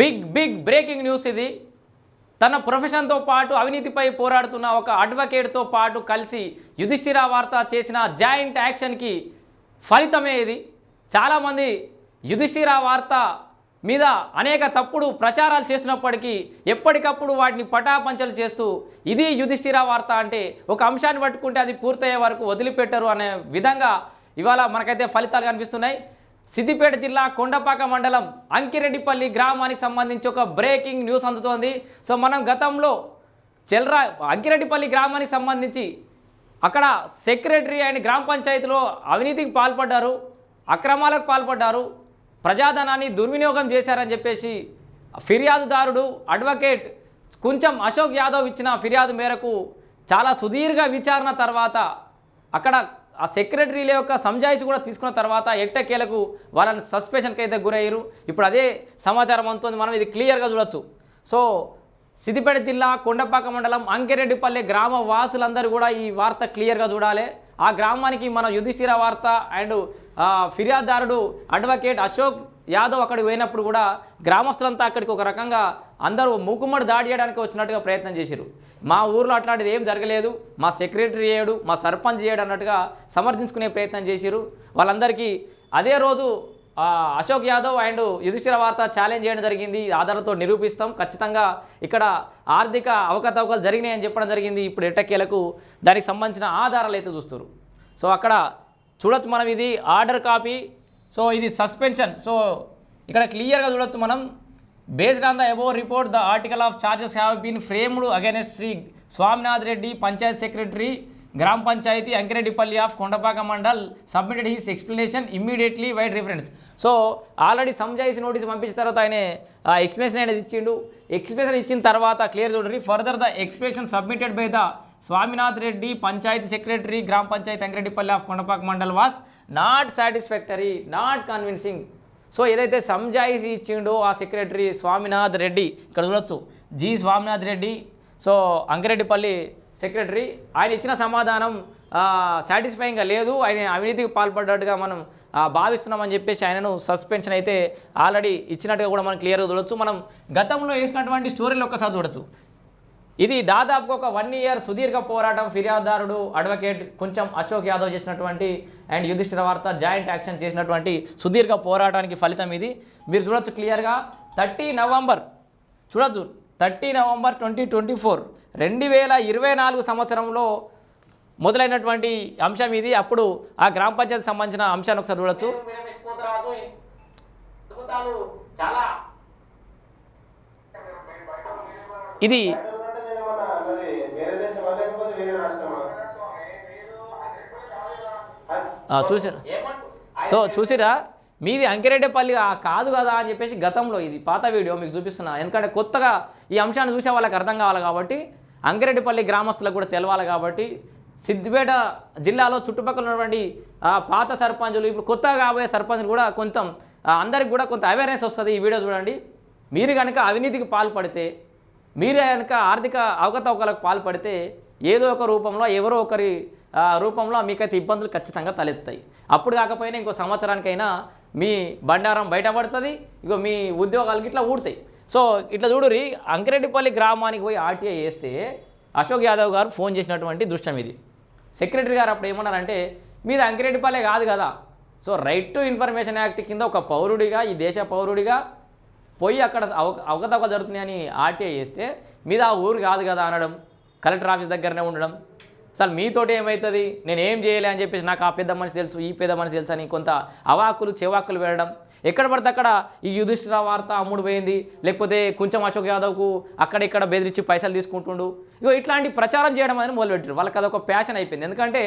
Big big breaking news ఇది. తన ప్రొఫెషన్తో పాటు అవినీతిపై పోరాడుతున్న ఒక అడ్వకేట్తో పాటు కలిసి యుధిష్ఠిర వార్త చేసిన జాయింట్ యాక్షన్కి ఫలితమే ఇది. చాలామంది యుధిష్ఠిర వార్త మీద అనేక తప్పుడు ప్రచారాలు చేసినప్పటికీ ఎప్పటికప్పుడు వాటిని పటాపంచలు చేస్తూ ఇది యుధిష్ఠిర వార్త అంటే ఒక అంశాన్ని పట్టుకుంటే అది పూర్తయ్యే వరకు వదిలిపెట్టరు అనే విధంగా ఇవాళ మనకైతే ఫలితాలు కనిపిస్తున్నాయి. సిద్దిపేట జిల్లా కొండపాక మండలం అంకిరెడ్డిపల్లి గ్రామానికి సంబంధించి ఒక బ్రేకింగ్ న్యూస్ అందుతోంది. సో మనం గతంలో చెల్రా అంకిరెడ్డిపల్లి గ్రామానికి సంబంధించి అక్కడ సెక్రటరీ అండ్ గ్రామ పంచాయతీలో అవినీతికి పాల్పడ్డారు అక్రమాలకు పాల్పడ్డారు ప్రజాధనాన్ని దుర్వినియోగం చేశారని చెప్పేసి ఫిర్యాదుదారుడు అడ్వకేట్ కొంచెం అశోక్ యాదవ్ ఇచ్చిన ఫిర్యాదు మేరకు చాలా సుదీర్ఘ విచారణ తర్వాత అక్కడ ఆ సెక్రటరీల యొక్క సంజాయిషి కూడా తీసుకున్న తర్వాత ఎట్టకేలకు వాళ్ళని సస్పెన్షన్కి అయితే గురయ్యారు. ఇప్పుడు అదే సమాచారం అందుతుంది. మనం ఇది క్లియర్గా చూడొచ్చు. సో సిద్దిపేట జిల్లా కొండపాక మండలం అంకిరెడ్డిపల్లి గ్రామ వాసులందరూ కూడా ఈ వార్త క్లియర్గా చూడాలి. ఆ గ్రామానికి మన యుధిష్ఠిర వార్త అండ్ ఫిర్యాదుదారుడు అడ్వకేట్ అశోక్ యాదవ్ అక్కడికి పోయినప్పుడు కూడా గ్రామస్తులంతా అక్కడికి ఒక రకంగా అందరూ మూకుమ్మడి దాడి చేయడానికి వచ్చినట్టుగా ప్రయత్నం చేశారు మా ఊర్లో అట్లాంటిది ఏం జరగలేదు. మా సెక్రటరీ చేయడు మా సర్పంచ్ చేయడు అన్నట్టుగా సమర్థించుకునే ప్రయత్నం చేశారు వాళ్ళందరికీ అదే రోజు అశోక్ యాదవ్ అండ్ యుధిష్ఠిర వార్త ఛాలెంజ్ చేయడం జరిగింది. ఈ ఆధారంతో నిరూపిస్తాం. ఖచ్చితంగా ఇక్కడ ఆర్థిక అవకతవకలు జరిగినాయని చెప్పడం జరిగింది. ఇప్పుడు ఎట్టకేలకు దానికి సంబంధించిన ఆధారాలు అయితే చూస్తారు సో అక్కడ చూడొచ్చు మనం ఇది. ఆర్డర్ కాపీ సో ఇది సస్పెన్షన్ సో ఇక్కడ క్లియర్గా చూడొచ్చు మనం. Based on the above report the article of charges have been framed against Shri Swaminath Reddy panchayat secretary Gram Panchayat Ankireddipalli of Kondapaka mandal submitted his explanation immediately vide reference. So already సంజాయిస్ notice పంపించిన తర్వాత ఆయన explanation అనేది ఇచ్చిండు. Explanation ఇచ్చిన తర్వాత clear చూడండి. Further the explanation submitted by the Swaminath Reddy panchayat secretary Gram Panchayat Ankireddipalli of Kondapaka mandal was not satisfactory not convincing. So ఏదైతే సంజాయిస్ ఇచ్చిండో ఆ సెక్రటరీ స్వామినాథ్ రెడ్డి ఇక్కడ చూడొచ్చు. G. Swaminath Reddy so Ankireddipalli secretary ఆయన ఇచ్చిన సమాధానం సాటిస్ఫైయింగ్గా లేదు ఆయన అవినీతికి పాల్పడ్డట్టుగా మనం భావిస్తున్నామని చెప్పేసి ఆయనను సస్పెన్షన్ అయితే ఆల్రెడీ ఇచ్చినట్టుగా కూడా మనం క్లియర్గా చూడొచ్చు. మనం గతంలో వేసినటువంటి స్టోరీలు ఒక్కసారి చూడొచ్చు. ఇది దాదాపుగా ఒక వన్ ఇయర్ సుదీర్ఘ పోరాటం ఫిర్యాదుదారుడు అడ్వకేట్ కొంచెం అశోక్ యాదవ్ చేసినటువంటి అండ్ యుధిష్ఠిర వార్త జాయింట్ యాక్షన్ చేసినటువంటి సుదీర్ఘ పోరాటానికి ఫలితం ఇది. మీరు చూడొచ్చు క్లియర్గా థర్టీ నవంబర్ చూడొచ్చు thirty November twenty twenty four రెండు వేల ఇరవై నాలుగు సంవత్సరంలో మొదలైనటువంటి అంశం ఇది. అప్పుడు ఆ గ్రామ పంచాయతీ సంబంధించిన అంశాన్ని ఒకసారి చూడొచ్చు. చాలా ఇది చూసారు? సో చూసిరా? మీది అంకిరెడ్డిపల్లి కాదు కదా అని చెప్పేసి గతంలో ఇది పాత వీడియో మీకు చూపిస్తున్నా. ఎందుకంటే కొత్తగా ఈ అంశాన్ని చూసే వాళ్ళకి అర్థం కావాలి కాబట్టి అంగిరెడ్డిపల్లి గ్రామస్తులకు కూడా తెలవాలి కాబట్టి సిద్దిపేట జిల్లాలో చుట్టుపక్కల ఉన్నటువంటి పాత సర్పంచులు ఇప్పుడు కొత్తగా కాబోయే సర్పంచులు కూడా కొంచెం అందరికి కూడా కొంత అవేర్నెస్ వస్తుంది ఈ వీడియో చూడండి. మీరు కనుక అవినీతికి పాల్పడితే మీరు కనుక ఆర్థిక అవకతవకలకు పాల్పడితే ఏదో ఒక రూపంలో ఎవరో ఒకరి రూపంలో మీకైతే ఇబ్బందులు ఖచ్చితంగా తలెత్తుతాయి. అప్పుడు కాకపోయినా ఇంకో సంవత్సరానికైనా మీ బండారం బయటపడుతుంది ఇక మీ ఉద్యోగాలకి ఇట్లా ఊడతాయి. సో ఇట్లా చూడురి అంకిరెడ్డిపల్లి గ్రామానికి పోయి ఆర్టీఐ వేస్తే అశోక్ యాదవ్ గారు ఫోన్ చేసినటువంటి దృశ్యం ఇది. సెక్రటరీ గారు అప్పుడు ఏమన్నారంటే మీది అంకిరెడ్డిపల్లె కాదు కదా. So right to information act కింద ఒక పౌరుడిగా ఈ దేశ పౌరుడిగా పోయి అక్కడ అవ అవకతవకలు జరుగుతున్నాయని ఆర్టీఐ చేస్తే మీద ఆ ఊరు కాదు కదా అనడం కలెక్టర్ ఆఫీస్ దగ్గరనే ఉండడం. అసలు మీతోటి ఏమవుతుంది నేను ఏం చేయలే అని చెప్పేసి నాకు ఆ పెద్ద మనిషి తెలుసు ఈ పెద్ద మనిషి తెలుసు అని కొంత అవాకులు చెవాకులు వేయడం ఎక్కడ పడితే అక్కడ ఈ యుధిష్ఠిర వార్త అమ్ముడు పోయింది. లేకపోతే కొంచెం అశోక్ యాదవ్కు అక్కడ ఇక్కడ బెదిరించి పైసలు తీసుకుంటుండు. ఇగో ఇట్లాంటి ప్రచారం చేయడం అనేది మొదలుపెట్టారు వాళ్ళకి అదొక ప్యాషన్ అయిపోయింది. ఎందుకంటే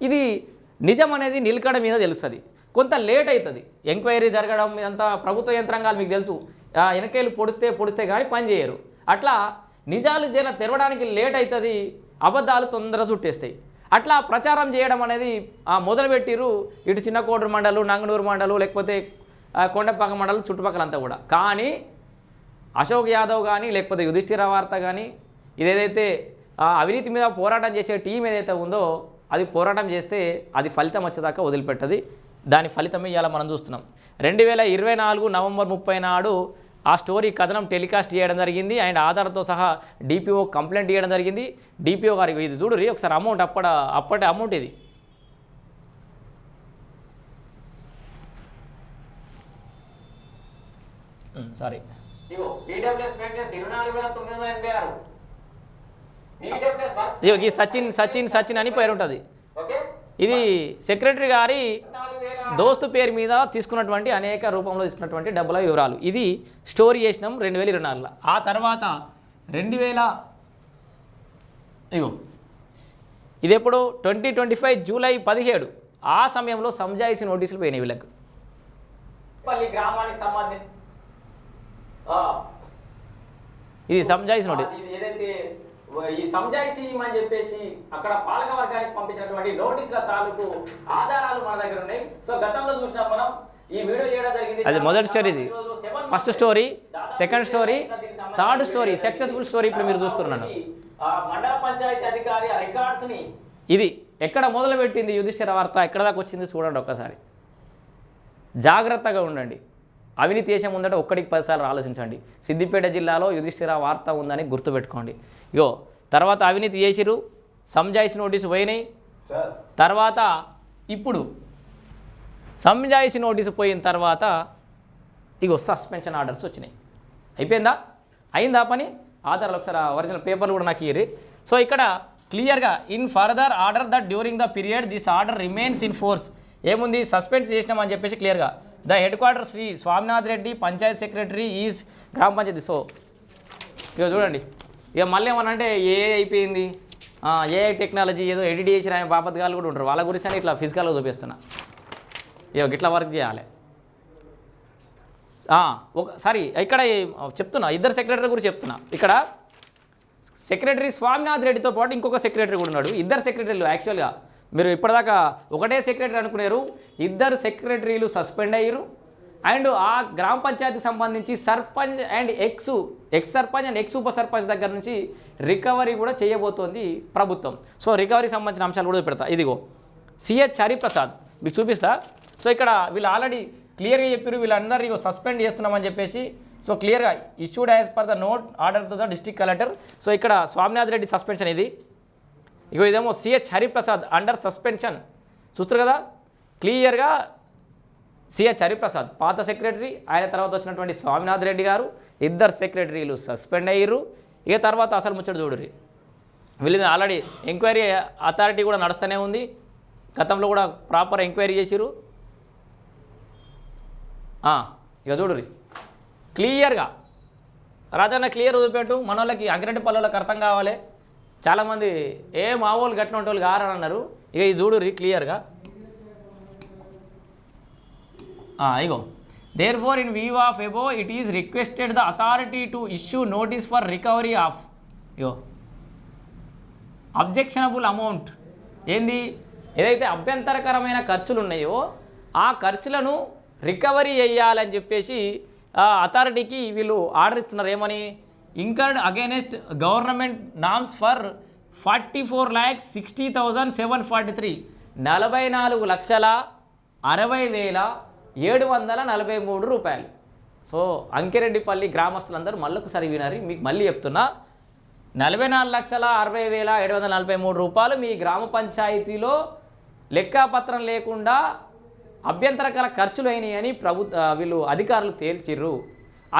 ఇది నిజం అనేది నిలకడ మీద తెలుస్తుంది. కొంత లేట్ అవుతుంది ఎంక్వైరీ జరగడం ఇదంతా ప్రభుత్వ యంత్రాంగాలు మీకు తెలుసు. ఆ, వెనకేళ్ళు పొడిస్తే పొడిస్తే కానీ పని చేయరు. అట్లా నిజాలు జర తెరవడానికి లేట్ అవుతుంది అబద్ధాలు తొందర చుట్టేస్తాయి. అట్లా ప్రచారం చేయడం అనేది ఆ, మొదలుపెట్టిరు ఇటు చిన్నకోటూరు మండలు నంగనూరు మండలు లేకపోతే కొండపాక మండలం చుట్టుపక్కలంతా కూడా. కానీ అశోక్ యాదవ్ కానీ లేకపోతే యుధిష్ఠిర వార్త కానీ ఇదేదైతే అవినీతి మీద పోరాటం చేసే టీం ఏదైతే ఉందో అది పోరాటం చేస్తే అది ఫలితం వచ్చేదాకా వదిలిపెట్టది. దాని ఫలితమే ఇవాళ మనం చూస్తున్నాం. రెండు వేల ఇరవై నాలుగు నవంబర్ ముప్పై నాడు ఆ స్టోరీ కథనం టెలికాస్ట్ చేయడం జరిగింది. అండ్ ఆధార్తో సహా డిపిఓ కంప్లైంట్ చేయడం జరిగింది. డిపిఓ గారికి ఇది చూడురి ఒకసారి అమౌంట్ అప్పట అప్పటి అమౌంట్ ఇది సారీ ఇగో ఈడబ్ల్యూఎస్ మెయింటెనెన్స్ ఇరవై నాలుగు వేల తొమ్మిది వందల ఎనభై ఆరు ఈడబ్ల్యూఎస్ వర్క్స్ ఇదిగో ఈ సచిన్ సచిన్ సచిన్ అని పేరు ఉంటుంది. ఓకే? ఇది సెక్రటరీ గారి దోస్తు పేరు మీద తీసుకున్నటువంటి అనేక రూపంలో తీసుకున్నటువంటి డబ్బుల వివరాలు. ఇది స్టోరీ చేసినాం రెండు వేల ఇరవై నాలుగులో. ఆ తర్వాత రెండు వేల ఇగో ఇది ఎప్పుడు ట్వంటీ ట్వంటీ ఫైవ్ జూలై పదిహేడు. ఆ సమయంలో సంజాయిసి నోటీసులు పోయినాయి వీళ్ళకు. గ్రామానికి సంబంధించి ఇది సంజాయిసి నోటీస్ ఇది ఏదైతే ఈ సంజాయిషి అని చెప్పేసి అక్కడ పాలక వర్గానికి పంపించినటువంటి నోటీసుల తాలూకు ఆధారాలు మన దగ్గర ఉన్నాయి. సో గతంలో చూసినా మనం ఈ వీడియో చేయడం జరిగింది. అది మొదటి స్టోరీ ఇది. First story second story third story successful story ఇప్పుడు మీరు చూస్తున్నాను మండల పంచాయతీ అధికారి రికార్డ్స్ని ఇది ఎక్కడ మొదలుపెట్టింది యుధిష్ఠిర వార్త ఎక్కడ దాకా వచ్చింది చూడండి ఒక్కసారి. జాగ్రత్తగా ఉండండి. అవినీతి దేశం ఉందంటే ఒక్కడికి పదిసార్లు ఆలోచించండి. సిద్దిపేట జిల్లాలో యుధిష్ఠిర వార్త ఉందని గుర్తుపెట్టుకోండి. ఇగో తర్వాత అవినీతి చేసిరు సంజాయిషి నోటీసు పోయినాయి. సార్. తర్వాత ఇప్పుడు సంజాయిషి నోటీసు పోయిన తర్వాత ఇగో సస్పెన్షన్ ఆర్డర్స్ వచ్చినాయి. అయిపోయిందా? అయిందా పని? ఆధారాలు ఒకసారి ఒరిజినల్ పేపర్లు కూడా నాకు ఇయ్యి సో ఇక్కడ క్లియర్గా in further order that during the period this order remains in force. ఏముంది? సస్పెండ్ చేసినామని చెప్పేసి క్లియర్గా. The head quarter Shri Swaminath Reddy panchayat secretary is గ్రామ పంచాయతీ. సో ఇక చూడండి. ఇక మళ్ళీ ఏమన్నా అంటే ఏ అయిపోయింది ఏఐ టెక్నాలజీ ఏదో ఎడిట్ చేసి ఆయన బాపత్గాలు కూడా ఉంటారు. వాళ్ళ గురించి అని ఇట్లా ఫిజికల్గా చూపిస్తున్నా. ఇక ఇట్లా వర్క్ చేయాలి. ఒక సారీ ఇక్కడ చెప్తున్నా. ఇద్దరు సెక్రటరీ గురించి చెప్తున్నా. ఇక్కడ సెక్రటరీ స్వామినాథ్ రెడ్డితో పాటు ఇంకొక సెక్రటరీ కూడా ఉన్నాడు. ఇద్దరు సెక్రటరీలు యాక్చువల్గా మీరు ఇప్పటిదాకా ఒకటే సెక్రటరీ అనుకున్నారు ఇద్దరు సెక్రటరీలు సస్పెండ్ అయ్యారు అండ్ ఆ గ్రామ పంచాయతీ సంబంధించి sarpanch and ex ex sarpanch and ex ఉప సర్పంచ్ దగ్గర నుంచి రికవరీ కూడా చేయబోతోంది ప్రభుత్వం. సో రికవరీ సంబంధించిన అంశాలు కూడా పెడతా. ఇదిగో సిహెచ్ హరిప్రసాద్ మీకు చూపిస్తా. సో ఇక్కడ వీళ్ళు ఆల్రెడీ క్లియర్గా చెప్పారు వీళ్ళందరూ ఇగో సస్పెండ్ చేస్తున్నామని చెప్పేసి. సో క్లియర్గా issued as per the note order to the district collector. So ఇక్కడ స్వామినాథ్ రెడ్డి సస్పెన్షన్ ఇది. ఇగో ఇదేమో సిహెచ్ హరిప్రసాద్ అండర్ సస్పెన్షన్ చూస్తారు కదా? క్లియర్గా సిహెచ్ హరిప్రసాద్ పాత సెక్రటరీ ఆయన తర్వాత వచ్చినటువంటి స్వామినాథ్ రెడ్డి గారు ఇద్దరు సెక్రటరీలు సస్పెండ్ అయ్యారు ఇక తర్వాత అసలు ముచ్చట చూడుర్రి. వీళ్ళ మీద ఆల్రెడీ ఎంక్వైరీ అథారిటీ కూడా నడుస్తూనే ఉంది. గతంలో కూడా ప్రాపర్ ఎంక్వైరీ చేసిరు ఇక చూడుర్రి. క్లియర్గా రాజన్న క్లియర్ చూపెట్టు మన వాళ్ళకి అంకిరెడ్డి పల్లెలకు అర్థం కావాలి. చాలామంది ఏ మావోళ్ళు గట్ల ఉంటే వాళ్ళు గారని అన్నారు. ఇక ఇది చూడుర్రి క్లియర్గా ఇగో. Therefore in view of above it is requested the authority to issue notice for recovery of ego. Objectionable amount ఏంది? ఏదైతే అభ్యంతరకరమైన ఖర్చులు ఉన్నాయో ఆ ఖర్చులను రికవరీ చేయాలని చెప్పేసి అథారిటీకి వీళ్ళు ఆర్డర్ ఇస్తున్నారు ఏమని incurred against government norms for forty four lakhs sixty thousand seven forty three నలభై నాలుగు లక్షల అరవై వేల ఏడు వందల నలభై మూడు రూపాయలు. సో అంకిరెడ్డిపల్లి గ్రామస్తులందరూ మళ్ళొకసారి వినారి మీకు మళ్ళీ చెప్తున్నా. నలభై నాలుగు లక్షల అరవై వేల ఏడు వందల నలభై మూడు రూపాయలు మీ గ్రామ పంచాయతీలో లెక్కాపత్రం లేకుండా అభ్యంతరకర ఖర్చులు అయినాయని ప్రభుత్వ వీళ్ళు అధికారులు తేల్చిర్రు.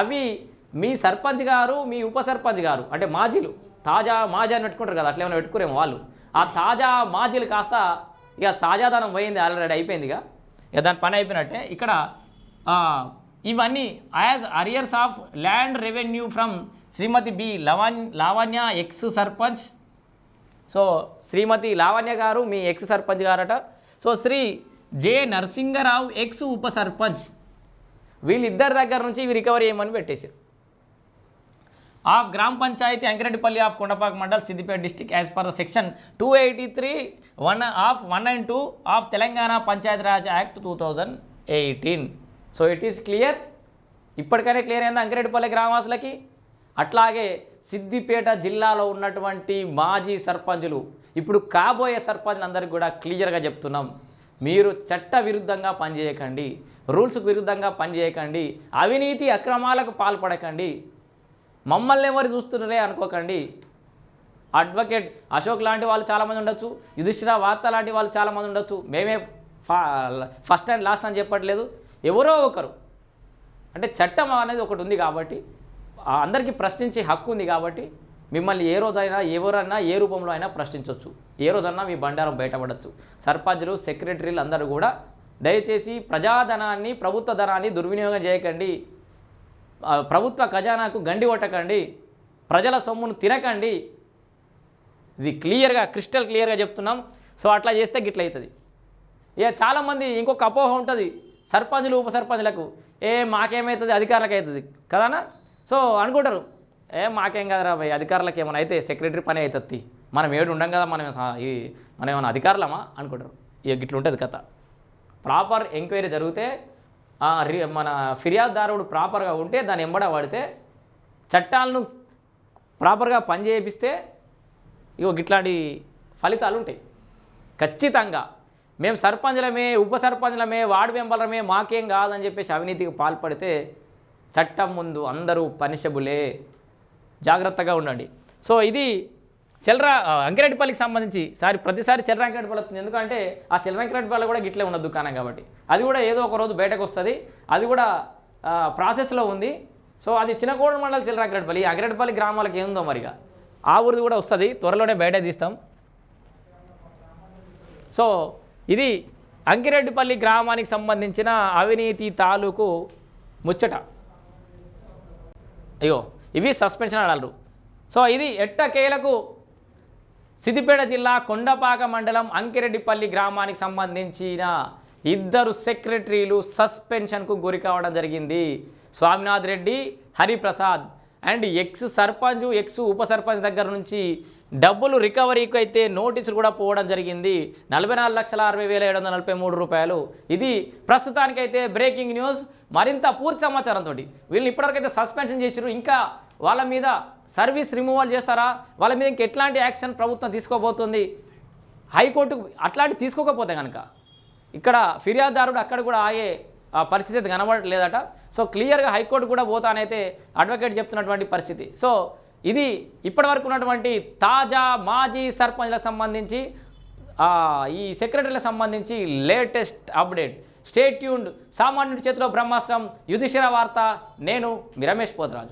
అవి మీ సర్పంచ్ గారు మీ ఉప సర్పంచ్ గారు అంటే మాజీలు తాజా మాజీ అని పెట్టుకుంటారు కదా అట్లా ఏమైనా పెట్టుకురేమో వాళ్ళు. ఆ తాజా మాజీలు కాస్త ఇక తాజాదనం పోయింది ఆల్రెడీ అయిపోయింది ఇక. ఇక దాని పని అయిపోయినట్టే ఇక్కడ ఇవన్నీ as arrears of land revenue from Shrimati B లవాన్ Lavanya ex sarpanch. So Shrimati Lavanya garu మీ ex sarpanch గారట. So Shri J Narasingarao ex ఉప సర్పంచ్. వీళ్ళిద్దరి దగ్గర నుంచి ఇవి రికవరీ చేయమని పెట్టేశారు. ఆఫ్ గ్రామ panchayati Ankireddipalli of Kondapaka mandal Siddipet district as per the section two eighty three one of one and two of Telangana Panchayati Raj act two thousand eighteen so it is clear ఇప్పటికైనా clear అయింది అంకిరెడ్డిపల్లి గ్రామవాసులకి? అట్లాగే సిద్దిపేట జిల్లాలో ఉన్నటువంటి మాజీ సర్పంచులు ఇప్పుడు కాబోయే సర్పంచ్లందరికి కూడా క్లియర్గా చెప్తున్నాం. మీరు చట్ట విరుద్ధంగా పనిచేయకండి రూల్స్కు విరుద్ధంగా పనిచేయకండి అవినీతి అక్రమాలకు పాల్పడకండి. మమ్మల్ని ఎవరు చూస్తున్నారే అనుకోకండి. అడ్వకేట్ అశోక్ లాంటి వాళ్ళు చాలామంది ఉండొచ్చు. యుధిష్ఠిర వార్త లాంటి వాళ్ళు చాలామంది ఉండొచ్చు. మేమే ఫస్ట్ అండ్ లాస్ట్ అని చెప్పట్లేదు. ఎవరో ఒకరు. అంటే చట్టం అనేది ఒకటి ఉంది కాబట్టి అందరికీ ప్రశ్నించే హక్కు ఉంది కాబట్టి మిమ్మల్ని ఏ రోజైనా ఎవరన్నా ఏ రూపంలో అయినా ప్రశ్నించవచ్చు ఏ రోజన్నా మీ బండారం బయటపడవచ్చు సర్పంచులు సెక్రటరీలు అందరూ కూడా దయచేసి ప్రజాధనాన్ని ప్రభుత్వ ధనాన్ని దుర్వినియోగం చేయకండి. ప్రభుత్వ ఖజానాకు గండి కొట్టకండి. ప్రజల సొమ్మును తినకండి. ఇది క్లియర్గా క్రిస్టల్ క్లియర్గా చెప్తున్నాం. సో అట్లా చేస్తే గిట్ల అవుతుంది ఇక చాలామంది ఇంకొక అపోహ ఉంటుంది. సర్పంచులు ఉప సర్పంచులకు ఏ మాకేమవుతుంది అధికారులకు అవుతుంది కదానా? సో అనుకుంటారు. ఏ మాకేం కదరా భయ్ అధికారులకు ఏమైనా అయితే సెక్రటరీ పని అవుతుంది మనం ఏడు ఉండం కదా మనం ఈ మనం ఏమైనా అధికారులమా? అనుకుంటారు. ఇక గిట్లుంటుంది కథ. ప్రాపర్ ఎంక్వైరీ జరిగితే మన ఫిర్యాదుదారుడు ప్రాపర్గా ఉంటే దాన్ని ఎంబడ పడితే చట్టాలను ప్రాపర్గా పనిచేపిస్తే ఇగో గిట్లాంటి ఫలితాలు ఉంటాయి ఖచ్చితంగా. మేము సర్పంచులమే ఉప సర్పంచులమే వార్డు మెంబర్లమే మాకేం కాదని చెప్పేసి అవినీతికి పాల్పడితే చట్టం ముందు అందరూ పనిషబులే. జాగ్రత్తగా ఉండండి. సో ఇది చెల్రా అంకిరెడ్డిపల్లికి సంబంధించి సారి ప్రతిసారి చెల్రా అంకిరెడ్డిపల్లి వస్తుంది. ఎందుకంటే ఆ చెల్రా అంకిరెడ్డిపల్లి కూడా గిట్లే ఉన్న దుకాణం కాబట్టి. అది కూడా ఏదో ఒక రోజు బయటకు వస్తుంది. అది కూడా ప్రాసెస్లో ఉంది. సో అది చిన్నకోడ మండలి చెల్రా అంకిరెడ్డిపల్లి అంకిరెడ్డిపల్లి గ్రామాలకు ఏముందో మరిగా. ఆ ఊరిది కూడా వస్తుంది. త్వరలోనే బయట తీస్తాం. సో ఇది అంకిరెడ్డిపల్లి గ్రామానికి సంబంధించిన అవినీతి తాలూకు ముచ్చట. అయ్యో ఇవి సస్పెన్షన్ అడలరు సో ఇది ఎట్టకేలకు సిద్దిపేట జిల్లా కొండపాక మండలం అంకిరెడ్డిపల్లి గ్రామానికి సంబంధించిన ఇద్దరు సెక్రటరీలు సస్పెన్షన్కు గురి కావడం జరిగింది. Swaminath Reddy Hariprasad and ex sarpanch ex ఉప సర్పంచ్ దగ్గర నుంచి డబ్బులు రికవరీకి అయితే నోటీసులు కూడా పోవడం జరిగింది. నలభై నాలుగు లక్షల అరవై వేల ఏడు వందల నలభై మూడు రూపాయలు. ఇది ప్రస్తుతానికైతే బ్రేకింగ్ న్యూస్. మరింత పూర్తి సమాచారంతో వీళ్ళని ఇప్పటివరకైతే సస్పెన్షన్ చేసిరు ఇంకా వాళ్ళ మీద సర్వీస్ రిమూవల్ చేస్తారా? వాళ్ళ మీద ఇంక ఎట్లాంటి యాక్షన్ ప్రభుత్వం తీసుకోబోతుంది? హైకోర్టు అట్లాంటి తీసుకోకపోతే కనుక ఇక్కడ ఫిర్యాదుదారుడు అక్కడ కూడా ఆయే ఆ పరిస్థితి అయితే కనబడట్లేదట. సో క్లియర్గా హైకోర్టు కూడా పోతానైతే అడ్వకేట్ చెప్తున్నటువంటి పరిస్థితి. సో ఇది ఇప్పటివరకు ఉన్నటువంటి తాజా మాజీ సర్పంచ్లకు సంబంధించి ఈ సెక్రటరీలకు సంబంధించి లేటెస్ట్ అప్డేట్. స్టేట్ ట్యూన్డ్ సామాన్యుడి చేతిలో బ్రహ్మాస్త్రం. యుధిష్ఠిర వార్త నేను మీ రమేష్ పోతరాజు.